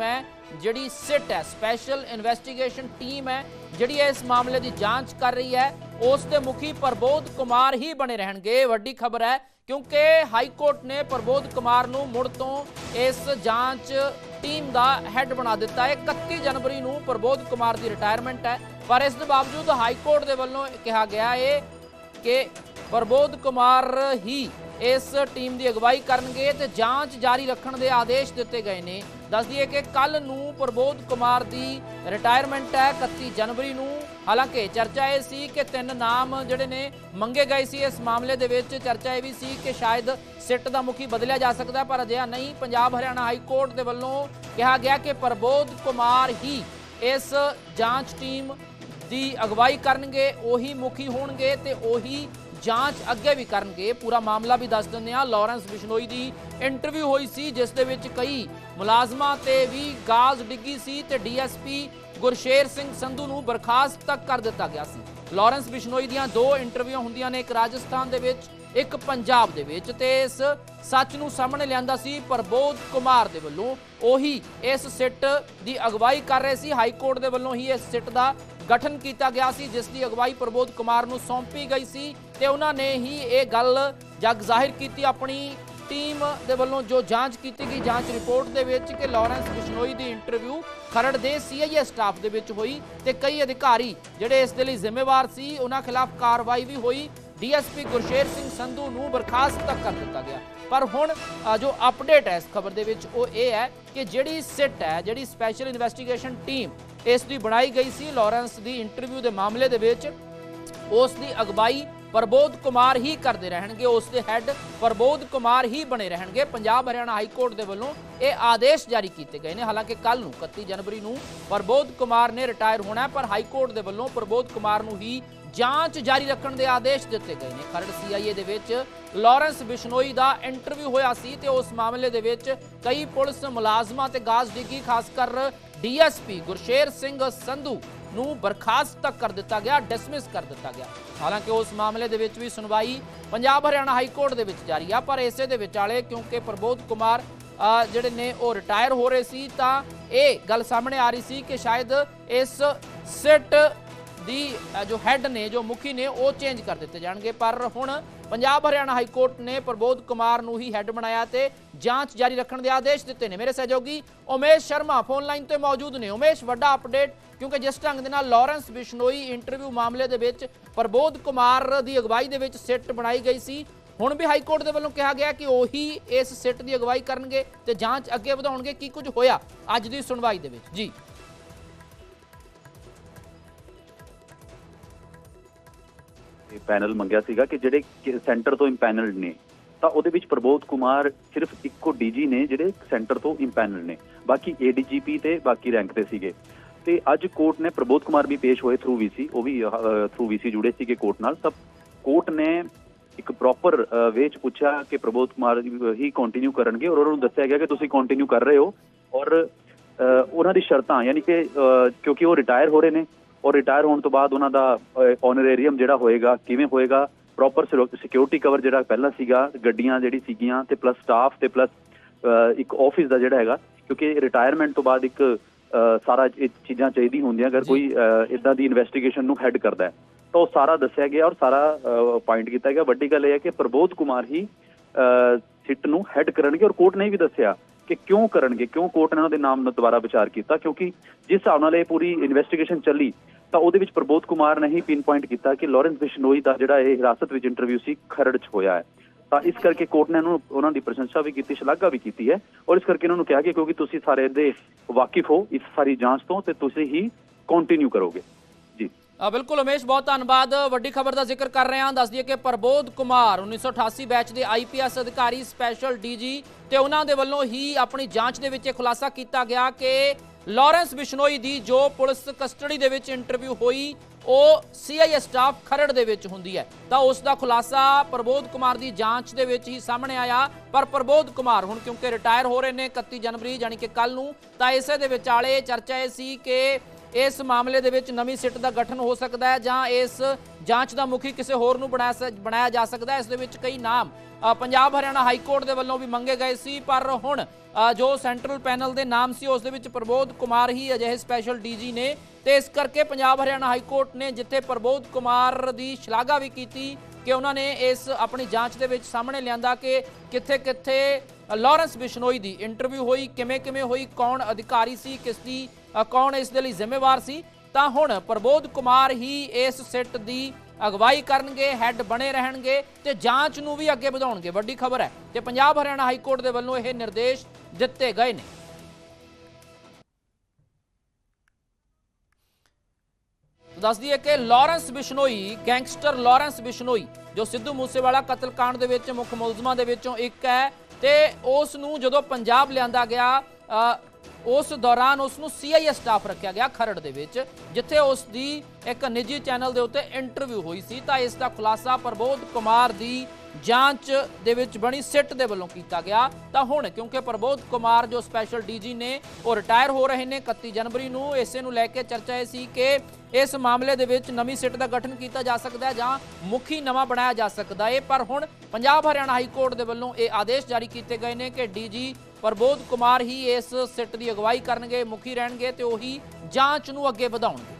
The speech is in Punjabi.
ਟੀਮ ਹੈ, ਜਿਹੜੀ ਸਿਟ ਹੈ ਸਪੈਸ਼ਲ ਇਨਵੈਸਟੀਗੇਸ਼ਨ ਟੀਮ ਹੈ, ਜਿਹੜੀ ਇਸ ਮਾਮਲੇ ਦੀ ਜਾਂਚ ਕਰ ਰਹੀ ਹੈ, ਉਸ ਦੇ ਮੁਖੀ ਪ੍ਰਬੋਧ ਕੁਮਾਰ ਹੀ ਬਣੇ ਰਹਿਣਗੇ। ਵੱਡੀ ਖਬਰ ਹੈ, ਕਿਉਂਕਿ ਹਾਈ ਕੋਰਟ ਨੇ ਪ੍ਰਬੋਧ ਕੁਮਾਰ ਨੂੰ ਮੁੜ ਤੋਂ ਇਸ ਜਾਂਚ ਟੀਮ ਦਾ ਹੈੱਡ ਬਣਾ ਦਿੱਤਾ। ਹੈ 31 ਜਨਵਰੀ ਨੂੰ ਪ੍ਰਬੋਧ ਕੁਮਾਰ ਦੀ ਰਿਟਾਇਰਮੈਂਟ ਹੈ, ਪਰ ਇਸ ਦੇ ਬਾਵਜੂਦ ਹਾਈ ਕੋਰਟ ਦੇ ਵੱਲੋਂ ਕਿਹਾ ਗਿਆ ਹੈ ਕਿ ਪ੍ਰਬੋਧ ਕੁਮਾਰ ਹੀ ਇਸ ਟੀਮ ਦੀ ਅਗਵਾਈ ਕਰਨਗੇ ਤੇ ਜਾਂਚ ਜਾਰੀ ਰੱਖਣ ਦੇ ਆਦੇਸ਼ ਦਿੱਤੇ ਗਏ ਨੇ। ਦੱਸ ਦਈਏ ਕਿ ਕੱਲ ਨੂੰ ਪ੍ਰਬੋਧ ਕੁਮਾਰ ਦੀ ਰਿਟਾਇਰਮੈਂਟ ਹੈ 31 ਜਨਵਰੀ ਨੂੰ। ਹਾਲਾਂਕਿ ਚਰਚਾ ਇਹ ਸੀ ਕਿ ਤਿੰਨ ਨਾਮ ਜਿਹੜੇ ਨੇ ਮੰਗੇ ਗਏ ਸੀ, ਇਸ ਮਾਮਲੇ ਦੇ ਵਿੱਚ ਚਰਚਾ ਇਹ ਵੀ ਸੀ ਕਿ ਸ਼ਾਇਦ ਸਿੱਟ ਦਾ ਮੁਖੀ ਬਦਲਿਆ ਜਾ ਸਕਦਾ, ਪਰ ਅਜਿਹਾ ਨਹੀਂ। ਪੰਜਾਬ ਹਰਿਆਣਾ ਹਾਈ ਕੋਰਟ ਦੇ ਵੱਲੋਂ ਕਿਹਾ ਗਿਆ ਕਿ ਪ੍ਰਬੋਧ ਕੁਮਾਰ ਹੀ ਇਸ ਜਾਂਚ ਟੀਮ ਦੀ ਅਗਵਾਈ ਕਰਨਗੇ, ਉਹੀ ਮੁਖੀ ਹੋਣਗੇ ਤੇ ਉਹੀ ਜਾਂਚ ਅੱਗੇ ਵੀ ਕਰਨਗੇ। ਪੂਰਾ ਮਾਮਲਾ ਵੀ ਦੱਸ ਦਿੰਦੇ ਆ ਲਾਰੈਂਸ ਬਿਸ਼ਨੋਈ ਦੀ ਇੰਟਰਵਿਊ ਹੋਈ ਸੀ, ਜਿਸ ਦੇ ਵਿੱਚ ਕਈ ਮੁਲਾਜ਼ਮਾਂ ਤੇ ਵੀ ਗਾਜ਼ ਡਿੱਗੀ ਸੀ ਤੇ ਡੀਐਸਪੀ ਗੁਰਸ਼ੇਰ ਸਿੰਘ ਸੰਧੂ ਨੂੰ ਬਰਖਾਸਤ ਤੱਕ ਕਰ ਦਿੱਤਾ ਗਿਆ ਸੀ। ਲਾਰੈਂਸ ਬਿਸ਼ਨੋਈ ਦੀਆਂ ਦੋ ਇੰਟਰਵਿਊ ਹੁੰਦੀਆਂ ਨੇ, ਇੱਕ ਰਾਜਸਥਾਨ ਦੇ ਵਿੱਚ, ਇੱਕ ਪੰਜਾਬ ਦੇ ਵਿੱਚ ਤੇ ਇਸ ਸੱਚ ਨੂੰ ਸਾਹਮਣੇ ਲਿਆਂਦਾ ਸੀ ਪ੍ਰਬੋਧ ਕੁਮਾਰ ਦੇ ਵੱਲੋਂ। ਉਹੀ ਇਸ ਸਿੱਟ ਦੀ ਅਗਵਾਈ ਕਰ ਰਹੇ ਸੀ। ਹਾਈ ਕੋਰਟ ਦੇ ਵੱਲੋਂ ਹੀ ਇਸ ਸਿੱਟ ਦਾ ਗਠਨ ਕੀਤਾ ਗਿਆ ਸੀ, ਜਿਸ ਦੀ ਅਗਵਾਈ ਪ੍ਰਬੋਧ ਕੁਮਾਰ ਨੂੰ ਸੌਂਪੀ ਗਈ ਸੀ ਤੇ ਉਹਨਾਂ ਨੇ ਹੀ ਇਹ ਗੱਲ ਜਗ ਜ਼ਾਹਿਰ ਕੀਤੀ। ਆਪਣੀ ਟੀਮ ਦੇ ਵੱਲੋਂ ਜੋ ਜਾਂਚ ਕੀਤੀ ਗਈ, ਜਾਂਚ ਰਿਪੋਰਟ ਦੇ ਵਿੱਚ ਕਿ ਲਾਰੈਂਸ ਬਿਸ਼ਨੋਈ ਦੀ ਇੰਟਰਵਿਊ ਖਰੜ ਦੇ ਸੀਆਈਏ ਸਟਾਫ ਦੇ ਵਿੱਚ ਹੋਈ ਤੇ ਕਈ ਅਧਿਕਾਰੀ ਜਿਹੜੇ ਇਸ ਦੇ ਲਈ ਜ਼ਿੰਮੇਵਾਰ ਸੀ, ਉਹਨਾਂ ਖਿਲਾਫ ਕਾਰਵਾਈ ਵੀ ਹੋਈ। ਡੀਐਸਪੀ ਗੁਰਸ਼ੇਰ ਸਿੰਘ ਸੰਧੂ ਨੂੰ ਬਰਖਾਸਤ ਤੱਕ ਕਰ ਦਿੱਤਾ ਗਿਆ। ਪਰ ਹੁਣ ਜੋ ਅਪਡੇਟ ਹੈ ਇਸ ਖਬਰ ਦੇ ਵਿੱਚ ਉਹ ਇਹ ਹੈ ਕਿ ਜਿਹੜੀ ਸਿਟ ਹੈ, ਜਿਹੜੀ ਸਪੈਸ਼ਲ ਇਨਵੈਸਟੀਗੇਸ਼ਨ ਟੀਮ ਇਸ ਦੀ ਬਣਾਈ ਗਈ ਸੀ। ਲਾਰੈਂਸ ਦੀ ਇੰਟਰਵਿਊ ਦੇ ਮਾਮਲੇ ਦੇ ਵਿੱਚ ਉਸ ਦੀ ਅਗਵਾਈ ਪ੍ਰਬੋਧ ਕੁਮਾਰ ਹੀ ਕਰਦੇ ਰਹਿਣਗੇ। ਉਸ ਦੇ ਹੈੱਡ ਪ੍ਰਬੋਧ ਕੁਮਾਰ ਹੀ ਬਣੇ ਰਹਿਣਗੇ। ਪੰਜਾਬ ਹਰਿਆਣਾ ਹਾਈ ਕੋਰਟ ਦੇ ਵੱਲੋਂ ਇਹ ਆਦੇਸ਼ ਜਾਰੀ ਕੀਤੇ ਗਏ ਨੇ। ਹਾਲਾਂਕਿ ਕੱਲ ਨੂੰ 31 ਜਨਵਰੀ ਨੂੰ ਪ੍ਰਬੋਧ ਕੁਮਾਰ ਨੇ ਰਿਟਾਇਰ ਹੋਣਾ ਪਰ ਹਾਈ ਕੋਰਟ ਦੇ ਵੱਲੋਂ ਪ੍ਰਬੋਧ ਕੁਮਾਰ ਨੂੰ ਹੀ ਜਾਂਚ ਜਾਰੀ ਰੱਖਣ ਦੇ ਆਦੇਸ਼ ਦਿੱਤੇ ਗਏ ਨੇ। ਖਰੜ ਸੀਆਈਏ ਦੇ ਵਿੱਚ ਲਾਰੈਂਸ ਬਿਸ਼ਨੋਈ ਦਾ ਇੰਟਰਵਿਊ ਹੋਇਆ ਸੀ ਤੇ ਉਸ ਮਾਮਲੇ ਦੇ ਵਿੱਚ ਕਈ ਪੁਲਿਸ ਮੁਲਾਜ਼ਮਾਂ ਤੇ ਗਾਜ਼ ਡਿੱਗੀ, ਖਾਸ ਕਰ ਡੀਐਸਪੀ ਗੁਰਸ਼ੇਰ ਸਿੰਘ ਸੰਧੂ ਨੂੰ ਬਰਖਾਸਤ ਤੱਕ ਕਰ ਦਿੱਤਾ ਗਿਆ ਡਿਸਮਿਸ ਕਰ ਦਿੱਤਾ ਗਿਆ। ਹਾਲਾਂਕਿ ਉਸ ਮਾਮਲੇ ਦੇ ਵਿੱਚ ਵੀ ਸੁਣਵਾਈ ਪੰਜਾਬ ਹਰਿਆਣਾ ਹਾਈ ਕੋਰਟ ਦੇ ਵਿੱਚ ਜਾਰੀ ਆ, ਪਰ ਇਸੇ ਦੇ ਵਿਚਾਲੇ ਕਿਉਂਕਿ ਪ੍ਰਬੋਧ ਕੁਮਾਰ ਜਿਹੜੇ ਨੇ ਉਹ ਰਿਟਾਇਰ ਹੋ ਰਹੇ ਸੀ, ਤਾਂ ਇਹ ਗੱਲ ਸਾਹਮਣੇ ਆ ਰਹੀ ਸੀ ਕਿ ਸ਼ਾਇਦ ਇਸ ਸਿੱਟ ਦੀ ਜੋ ਹੈੱਡ ਨੇ, ਜੋ ਮੁਖੀ ਨੇ, ਉਹ ਚੇਂਜ ਕਰ ਦਿੱਤੇ ਜਾਣਗੇ। ਪਰ ਹੁਣ ਪੰਜਾਬ ਹਰਿਆਣਾ ਹਾਈ ਕੋਰਟ ਨੇ ਪ੍ਰਬੋਧ ਕੁਮਾਰ ਨੂੰ ਹੀ ਹੈੱਡ ਬਣਾਇਆ ਤੇ ਜਾਂਚ ਜਾਰੀ ਰੱਖਣ ਦੇ ਆਦੇਸ਼ ਦਿੱਤੇ ਨੇ। ਮੇਰੇ ਸਹਿਯੋਗੀ ਉਮੇਸ਼ ਸ਼ਰਮਾ ਫੋਨ ਲਾਈਨ ਤੇ ਮੌਜੂਦ ਨੇ। ਉਮੇਸ਼, ਵੱਡਾ ਅਪਡੇਟ ਕਿਉਂਕਿ ਜਿਸ ਢੰਗ ਦੇ ਨਾਲ ਲਾਰੈਂਸ ਬਿਸ਼ਨੋਈ ਇੰਟਰਵਿਊ ਮਾਮਲੇ ਦੇ ਵਿੱਚ ਪ੍ਰਬੋਧ ਕੁਮਾਰ ਦੀ ਅਗਵਾਈ ਦੇ ਵਿੱਚ ਸਿੱਟ ਬਣਾਈ ਗਈ ਸੀ। ਹੁਣ ਵੀ ਹਾਈ ਕੋਰਟ ਦੇ ਵੱਲੋਂ ਕਿਹਾ ਗਿਆ ਕਿ ਉਹੀ ਇਸ ਸਿੱਟ ਦੀ ਅਗਵਾਈ ਕਰਨਗੇ ਤੇ ਜਾਂਚ ਅੱਗੇ ਵਧਾਉਣਗੇ। ਕੀ ਕੁਝ ਹੋਇਆ ਅੱਜ ਦੀ ਸੁਣਵਾਈ ਦੇ ਵਿੱਚ? ਜੀ। ਪੈਨਲ ਮੰਗਿਆ ਸੀਗਾ ਕਿ ਜਿਹੜੇ ਸੈਂਟਰ ਤੋਂ ਇੰਪੈਨਲਡ ਨੇ, ਤਾਂ ਉਹਦੇ ਵਿੱਚ ਪ੍ਰਬੋਧ ਕੁਮਾਰ ਸਿਰਫ ਇੱਕੋ ਡੀਜੀ ਨੇ ਜਿਹੜੇ ਸੈਂਟਰ ਤੋਂ ਇੰਪੈਨਲਡ ਨੇ। ਬਾਕੀ ਏਡੀਜੀਪੀ ਤੇ ਬਾਕੀ ਰੈਂਕ ਤੇ ਸੀਗੇ। ਤੇ ਅੱਜ ਕੋਰਟ ਨੇ ਪ੍ਰਬੋਧ ਕੁਮਾਰ ਵੀ ਪੇਸ਼ ਹੋਏ ਥਰੂ ਵੀਸੀ ਉਹ ਵੀ ਥਰੂ ਵੀਸੀ ਜੁੜੇ ਸੀਗੇ ਕੋਰਟ ਨਾਲ। ਤਾਂ ਕੋਰਟ ਨੇ ਇੱਕ ਪ੍ਰੋਪਰ ਵੇ ਚ ਪੁੱਛਿਆ ਕਿ ਪ੍ਰਬੋਧ ਕੁਮਾਰ ਹੀ ਕੰਟੀਨਿਊ ਕਰਨਗੇ ਔਰ ਉਹਨਾਂ ਨੂੰ ਦੱਸਿਆ ਗਿਆ ਕਿ ਤੁਸੀਂ ਕੰਟੀਨਿਊ ਕਰ ਰਹੇ ਹੋ ਔਰ ਉਹਨਾਂ ਦੀ ਸ਼ਰਤਾਂ, ਯਾਨੀ ਕਿ ਕਿਉਂਕਿ ਉਹ ਰਿਟਾਇਰ ਹੋ ਰਹੇ ਨੇ ਔਰ ਰਿਟਾਇਰ ਹੋਣ ਤੋਂ ਬਾਅਦ ਉਹਨਾਂ ਦਾ ਆਨਰੇਰੀਅਮ ਜਿਹੜਾ ਹੋਏਗਾ ਕਿਵੇਂ ਹੋਏਗਾ ਪ੍ਰੋਪਰ ਸਿਕਿਉਰਿਟੀ ਕਵਰ ਜਿਹੜਾ ਪਹਿਲਾਂ ਸੀਗਾ ਗੱਡੀਆਂ ਜਿਹੜੀ ਸੀਗੀਆਂ ਤੇ ਪਲੱਸ ਸਟਾਫ ਤੇ ਪਲੱਸ ਇੱਕ ਆਫਿਸ ਦਾ ਜਿਹੜਾ ਹੈਗਾ ਕਿਉਂਕਿ ਰਿਟਾਇਰਮੈਂਟ ਤੋਂ ਬਾਅਦ ਇੱਕ ਸਾਰਾ ਇਹ ਚੀਜ਼ਾਂ ਚਾਹੀਦੀ ਹੁੰਦੀਆਂ ਅਗਰ। ਕੋਈ ਇਦਾਂ ਦੀ ਇਨਵੈਸਟੀਗੇਸ਼ਨ ਨੂੰ ਹੈਡ ਕਰਦਾ ਹੈ ਤਾਂ ਉਹ ਸਾਰਾ ਦੱਸਿਆ ਗਿਆ ਔਰ ਸਾਰਾ ਪੁਆਇੰਟ ਕੀਤਾ ਗਿਆ ਵੱਡੀ ਗੱਲ ਇਹ ਹੈ ਕਿ ਪ੍ਰਬੋਧ ਕੁਮਾਰ ਹੀ ਸਿੱਟ ਨੂੰ ਹੈਡ ਕਰਨਗੇ ਔਰ ਕੋਰਟ ਨੇ ਵੀ ਦੱਸਿਆ ਕਿ ਕਿਉਂ ਕਰਨਗੇ ਕਿਉਂ ਕੋਰਟ ਨੇ ਉਹਨਾਂ ਦੇ ਨਾਮ ਨਾਲ ਦੁਬਾਰਾ ਵਿਚਾਰ ਕੀਤਾ ਕਿਉਂਕਿ ਜਿਸ ਹਿਸਾਬ ਨਾਲ ਇਹ ਪੂਰੀ ਇਨਵੈਸਟੀਗੇਸ਼ਨ ਚੱਲੀ ਤਾਂ ਉਹਦੇ ਵਿੱਚ ਪ੍ਰਬੋਧ ਕੁਮਾਰ ਨੇ ਹੀ ਪਿਨ ਪੁਆਇੰਟ ਕੀਤਾ ਕਿ ਲਾਰੈਂਸ ਬਿਸ਼ਨੋਈ ਦਾ ਜਿਹੜਾ ਇਹ ਹਿਰਾਸਤ ਵਿੱਚ ਇੰਟਰਵਿਊ ਸੀ, ਖਰੜ 'ਚ ਹੋਇਆ ਹੈ। ਤਾਂ ਇਸ ਕਰਕੇ ਕੋਰਟ ਨੇ ਉਹਨੂੰ ਉਹਨਾਂ ਦੀ ਪ੍ਰਸ਼ੰਸਾ ਵੀ ਕੀਤੀ, ਸ਼ਲਾਘਾ ਵੀ ਕੀਤੀ ਹੈ ਔਰ ਇਸ ਕਰਕੇ ਉਹਨਾਂ ਨੂੰ ਕਿਹਾ ਕਿ ਕਿਉਂਕਿ ਤੁਸੀਂ ਸਾਰੇ ਦੇ ਵਾਕਿਫ ਹੋ ਇਸ ਸਾਰੀ ਜਾਂਚ ਤੋਂ ਤੇ ਤੁਸੀਂ ਹੀ ਕੰਟੀਨਿਊ ਕਰੋਗੇ। ਜੀ। ਬਿਲਕੁਲ ਉਮੇਸ਼, ਬਹੁਤ ਧੰਨਵਾਦ। ਵੱਡੀ ਖਬਰ ਦਾ ਜ਼ਿਕਰ ਕਰ ਰਹੇ ਹਾਂ। ਦੱਸ ਦਈਏ ਕਿ ਪ੍ਰਬੋਧ ਕੁਮਾਰ 1988 ਬੈਚ ਦੇ ਆਈਪੀਐਸ ਅਧਿਕਾਰੀ ਸਪੈਸ਼ਲ ਡੀਜੀ ਤੇ ਉਹਨਾਂ ਦੇ ਵੱਲੋਂ ਹੀ ਆਪਣੀ ਜਾਂਚ ਦੇ ਵਿੱਚ ਇਹ ਖੁਲਾਸਾ ਕੀਤਾ ਗਿਆ ਕਿ ਲਾਰੈਂਸ ਬਿਸ਼ਨੋਈ ਦੀ ਜੋ ਪੁਲਿਸ ਕਸਟਡੀ ਦੇ ਵਿੱਚ ਇੰਟਰਵਿਊ ਹੋਈ, ਉਹ ਸੀਆਈਏ ਸਟਾਫ ਖਰੜ ਦੇ ਵਿੱਚ ਹੁੰਦੀ ਹੈ। ਤਾਂ ਉਸ ਦਾ ਖੁਲਾਸਾ ਪ੍ਰਬੋਧ ਕੁਮਾਰ ਦੀ ਜਾਂਚ ਦੇ ਵਿੱਚ ਹੀ ਸਾਹਮਣੇ ਆਇਆ। ਪਰ ਪ੍ਰਬੋਧ ਕੁਮਾਰ ਹੁਣ ਕਿਉਂਕਿ ਰਿਟਾਇਰ ਹੋ ਰਹੇ ਨੇ 31 ਜਨਵਰੀ, ਯਾਨੀ ਕਿ ਕੱਲ ਨੂੰ, ਤਾਂ ਇਸੇ ਦੇ ਵਿਚਾਲੇ ਚਰਚਾ ਇਹ ਸੀ ਕਿ ਇਸ ਮਾਮਲੇ ਦੇ ਵਿੱਚ ਨਵੀਂ ਸਿੱਟ ਦਾ ਗਠਨ ਹੋ ਸਕਦਾ ਹੈ ਜਾਂ ਇਸ ਜਾਂਚ ਦਾ ਮੁਖੀ ਕਿਸੇ ਹੋਰ ਨੂੰ ਬਣਾ ਬਣਾਇਆ ਜਾ ਸਕਦਾ ਹੈ। ਇਸ ਦੇ ਵਿੱਚ ਕਈ ਨਾਮ ਪੰਜਾਬ ਹਰਿਆਣਾ ਹਾਈ ਕੋਰਟ ਦੇ ਵੱਲੋਂ ਵੀ ਮੰਗੇ ਗਏ ਸੀ, ਪਰ ਹੁਣ ਜੋ ਸੈਂਟਰਲ ਪੈਨਲ ਦੇ ਨਾਮ ਸੀ, ਉਸ ਦੇ ਵਿੱਚ ਪ੍ਰਬੋਧ ਕੁਮਾਰ ਹੀ ਅਜਿਹੇ ਸਪੈਸ਼ਲ ਡੀਜੀ ਨੇ ਤੇ ਇਸ ਕਰਕੇ ਪੰਜਾਬ ਹਰਿਆਣਾ ਹਾਈ ਕੋਰਟ ਨੇ ਜਿੱਥੇ ਪ੍ਰਬੋਧ ਕੁਮਾਰ ਦੀ ਸ਼ਲਾਘਾ ਵੀ ਕੀਤੀ ਕਿ ਉਹਨਾਂ ਨੇ ਇਸ ਆਪਣੀ ਜਾਂਚ ਦੇ ਵਿੱਚ ਸਾਹਮਣੇ ਲਿਆਂਦਾ ਕਿ ਕਿੱਥੇ ਕਿੱਥੇ ਲਾਰੈਂਸ ਬਿਸ਼ਨੋਈ ਦੀ ਇੰਟਰਵਿਊ ਹੋਈ ਕਿਵੇਂ ਕਿਵੇਂ ਹੋਈ, ਕੌਣ ਅਧਿਕਾਰੀ ਸੀ, ਕਿਸ ਦੀ ਕੌਣ ਇਸ ਦੇ ਲਈ ਜ਼ਿੰਮੇਵਾਰ ਸੀ, ਤਾਂ ਹੁਣ ਪ੍ਰਬੋਧ ਕੁਮਾਰ ਹੀ ਇਸ ਸਿੱਟ ਦੀ ਅਗਵਾਈ ਕਰਨਗੇ ਹੈੱਡ ਬਣੇ ਰਹਿਣਗੇ ਤੇ ਜਾਂਚ ਨੂੰ ਵੀ ਅੱਗੇ ਵਧਾਉਣਗੇ। ਵੱਡੀ ਖਬਰ ਹੈ ਤੇ ਪੰਜਾਬ ਹਰਿਆਣਾ ਹਾਈ ਕੋਰਟ ਦੇ ਵੱਲੋਂ ਇਹ ਨਿਰਦੇਸ਼ ਦਿੱਤੇ ਗਏ ਨੇ। ਦੱਸ ਦਈਏ ਕਿ Lawrence Bishnoi, gangster Lawrence Bishnoi, ਜੋ ਸਿੱਧੂ ਮੂਸੇਵਾਲਾ ਕਤਲकांड ਦੇ ਵਿੱਚ ਮੁੱਖ ਮੁਲਜ਼ਮਾਂ ਦੇ ਵਿੱਚੋਂ ਇੱਕ ਹੈ ਤੇ ਉਸ ਨੂੰ ਜਦੋਂ ਪੰਜਾਬ ਲਿਆਂਦਾ ਗਿਆ ਉਸ ਦੌਰਾਨ ਉਸ ਨੂੰ ਸੀਆਈਏ ਸਟਾਫ ਰੱਖਿਆ ਗਿਆ ਖਰੜ ਦੇ ਵਿੱਚ, ਜਿੱਥੇ ਉਸ ਦੀ ਇੱਕ ਨਿੱਜੀ ਚੈਨਲ ਦੇ ਉੱਤੇ ਇੰਟਰਵਿਊ ਹੋਈ ਸੀ। ਤਾਂ ਇਸ ਦਾ ਖੁਲਾਸਾ ਪ੍ਰਬੋਧ ਕੁਮਾਰ ਦੀ ਜਾਂਚ ਦੇ ਵਿੱਚ ਬਣੀ, ਸਿੱਟ ਦੇ ਵੱਲੋਂ ਕੀਤਾ ਗਿਆ। ਤਾਂ ਹੁਣ, ਕਿਉਂਕਿ ਪ੍ਰਬੋਧ ਕੁਮਾਰ ਜੋ ਸਪੈਸ਼ਲ ਡੀਜੀ ਨੇ, ਉਹ ਰਿਟਾਇਰ ਹੋ ਰਹੇ ਨੇ 31 ਜਨਵਰੀ ਨੂੰ, ਇਸੇ ਨੂੰ ਲੈ ਕੇ ਚਰਚਾ ਇਹ ਸੀ ਕਿ ਇਸ ਮਾਮਲੇ ਦੇ ਵਿੱਚ ਨਵੀਂ ਸਿੱਟ ਦਾ ਗਠਨ ਕੀਤਾ ਜਾ ਸਕਦਾ ਹੈ ਜਾਂ ਮੁਖੀ ਨਵਾਂ ਬਣਾਇਆ ਜਾ ਸਕਦਾ ਹੈ। ਪਰ ਹੁਣ ਪੰਜਾਬ ਹਰਿਆਣਾ ਹਾਈ ਕੋਰਟ ਦੇ ਵੱਲੋਂ ਇਹ ਆਦੇਸ਼ ਜਾਰੀ ਕੀਤੇ ਗਏ ਨੇ ਕਿ ਡੀਜੀ ਪ੍ਰਬੋਧ ਕੁਮਾਰ ਹੀ ਇਸ ਸਿੱਟ ਦੀ ਅਗਵਾਈ ਕਰਨਗੇ, ਮੁਖੀ ਰਹਿਣਗੇ ਤੇ ਉਹੀ ਜਾਂਚ ਨੂੰ ਅੱਗੇ ਵਧਾਉਣਗੇ।